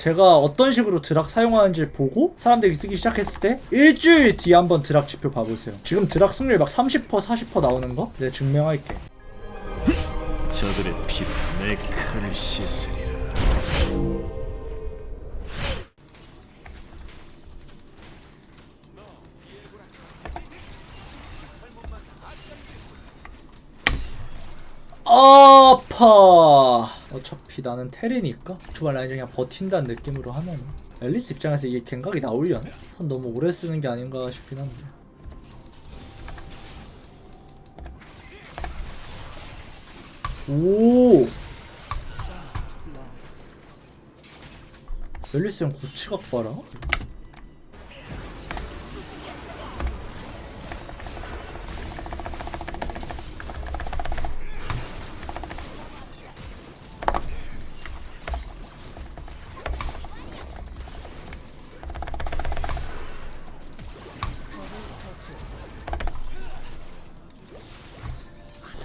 제가 어떤 식으로 드락 사용하는지 보고 사람들이 쓰기 시작했을 때 일주일 뒤에 한번 드락 지표 봐보세요. 지금 드락 승률 막 30% 40% 나오는 거 내가 증명할게. 저들의 피로 내 칼을 씻으리라. 아파. 어차피 나는 테리니까 초반 라인 그냥 버틴다는 느낌으로 하면 앨리스 입장에서 이게 갱각이 나오려나? 선 너무 오래 쓰는 게 아닌가 싶긴 한데. 오. 앨리스 형 고치각 봐라.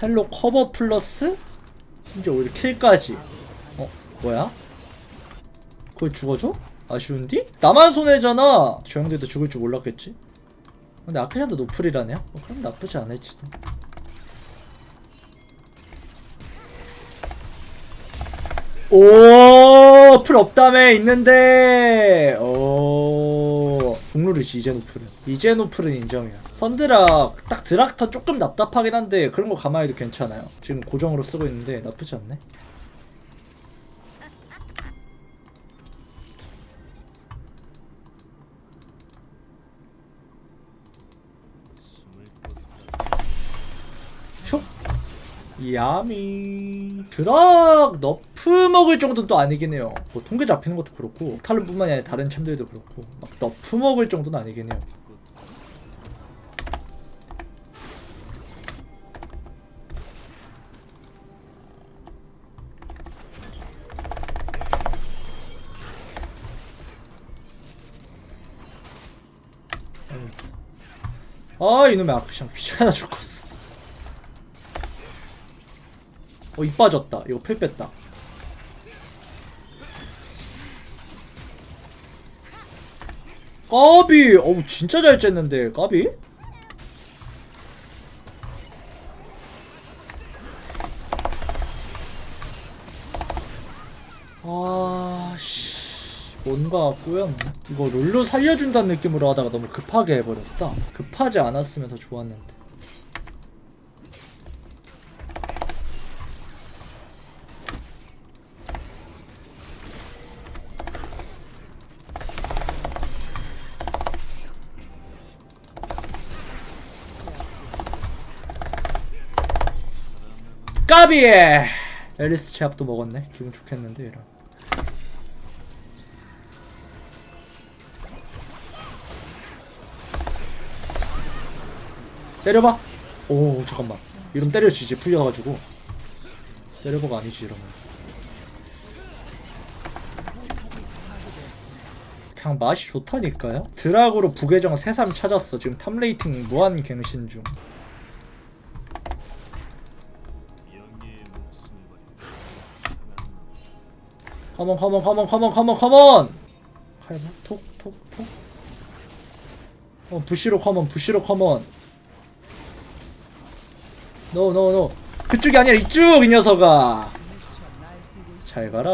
텔로 커버 플러스 심지어 오히려 킬까지 어 뭐야? 그걸 죽어줘? 아쉬운디? 나만 손해잖아 저 형들도 죽을 줄 몰랐겠지 근데 아크샨도 노플이라네요? 어, 그럼 나쁘지 않을지도 오, 풀 없다며 있는데. 오, 동루르지 이제 노플은. 이제 노플은 인정이야. 선드락 딱 드락터 조금 답답하긴 한데 그런 거 감안해도 괜찮아요. 지금 고정으로 쓰고 있는데 나쁘지 않네. 슉. 야미 드락 너프 먹을 정도는 또 아니긴 해요 뭐 통계 잡히는 것도 그렇고 탈론뿐만이 아니라 다른 챔들도 그렇고 막 너프 먹을 정도는 아니긴 해요 아 이놈의 아크샹 귀찮아 죽겠어 어, 입 빠졌다. 이거 필 뺐다. 까비! 어우, 진짜 잘 쨌는데, 까비? 뭔가 꼬였네. 이거 롤로 살려준다는 느낌으로 하다가 너무 급하게 해버렸다. 급하지 않았으면 더 좋았는데. 까비에 앨리스 제압도 먹었네 기분 좋겠는데 이런 때려봐. 오 잠깐만. 이러면 때려지지. 풀려가지고. 때려봐가 아니지 이러면. 그냥 맛이 좋다니까요? 드락으로 부계정 새삼 찾았어. 지금 탑 레이팅 무한 갱신 중. 컴온 컴온 컴온 컴온 컴온 컴온! 칼바 톡톡톡? 어 부시로 컴온 부시로 컴온 노 노 노 그쪽이 아니라 이쪽 이 녀석아 잘 가라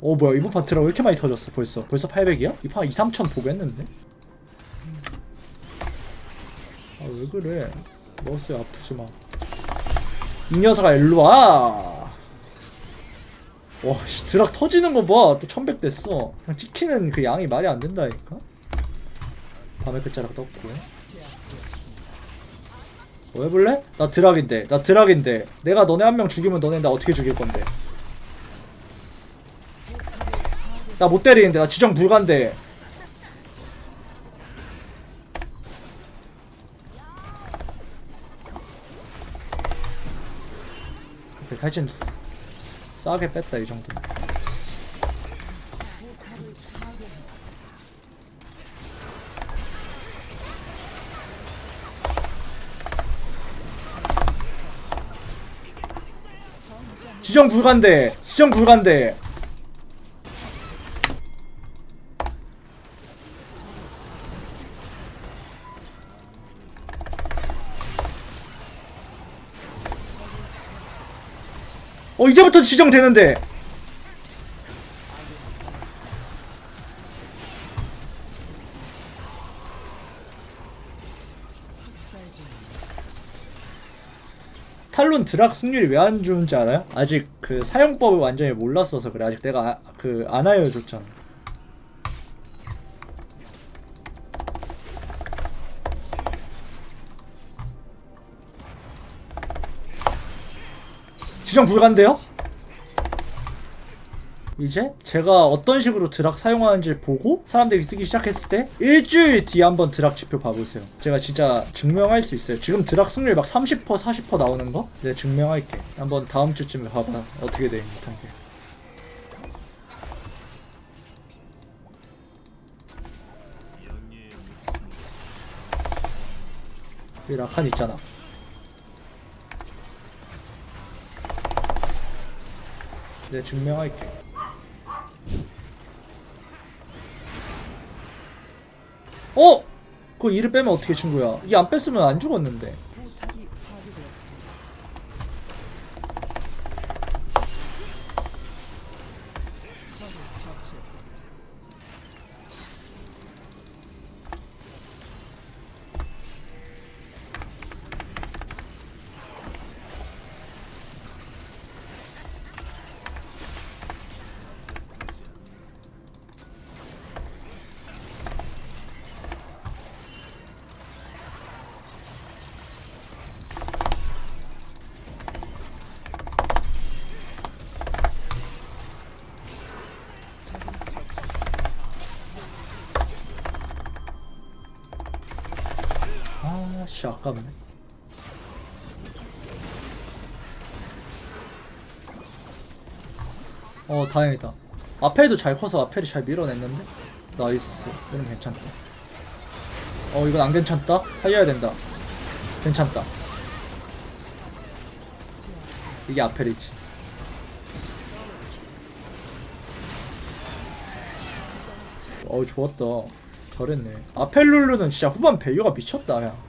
오 뭐야 이번 파트라 왜 이렇게 많이 터졌어 벌써 벌써 800이야? 이 파 2, 3천 보겠는데? 아 왜 그래 머스 아프지 마 이 녀석아 일로 와 와, 씨, 드락 터지는 거 봐. 또 1100 됐어. 찍히는 그 양이 말이 안 된다니까? 밤에 끝자락 떴고. 뭐 해볼래? 나 드락인데. 나 드락인데. 내가 너네 한 명 죽이면 너네 나 어떻게 죽일 건데? 나 못 때리는데. 나 지정 불가인데. 탈진 싸게 뺐다 이 정도. 지정 불가인데 지정 불가인데. 어 이제부터 지정되는데. 탈론 드락 승률이 왜안 좋은지 알아요? 아직 그 사용법을 완전히 몰랐어서 그래 아직 내가 아, 그안 알려줬잖아 지정 불가인데요? 이제 제가 어떤 식으로 드락 사용하는지 보고 사람들이 쓰기 시작했을 때 일주일 뒤에 한번 드락 지표 봐보세요. 제가 진짜 증명할 수 있어요. 지금 드락 승률 막 30% 40% 나오는 거 내가 증명할게. 한번 다음 주쯤에 봐봐 어떻게 돼 게. 여기 라칸 있잖아. 내가 증명할게. 어? 그거 이를 빼면 어떻게 친구야? 이 안 뺐으면 안 죽었는데. 아, 씨 아깝네. 어, 다행이다. 아펠도 잘 커서 아펠이 잘 밀어냈는데? 나이스. 이러면 괜찮다. 어, 이건 안 괜찮다? 살려야 된다. 괜찮다. 이게 아펠이지. 어우, 좋았다. 잘했네. 아펠룰루는 진짜 후반 밸류가 미쳤다, 야.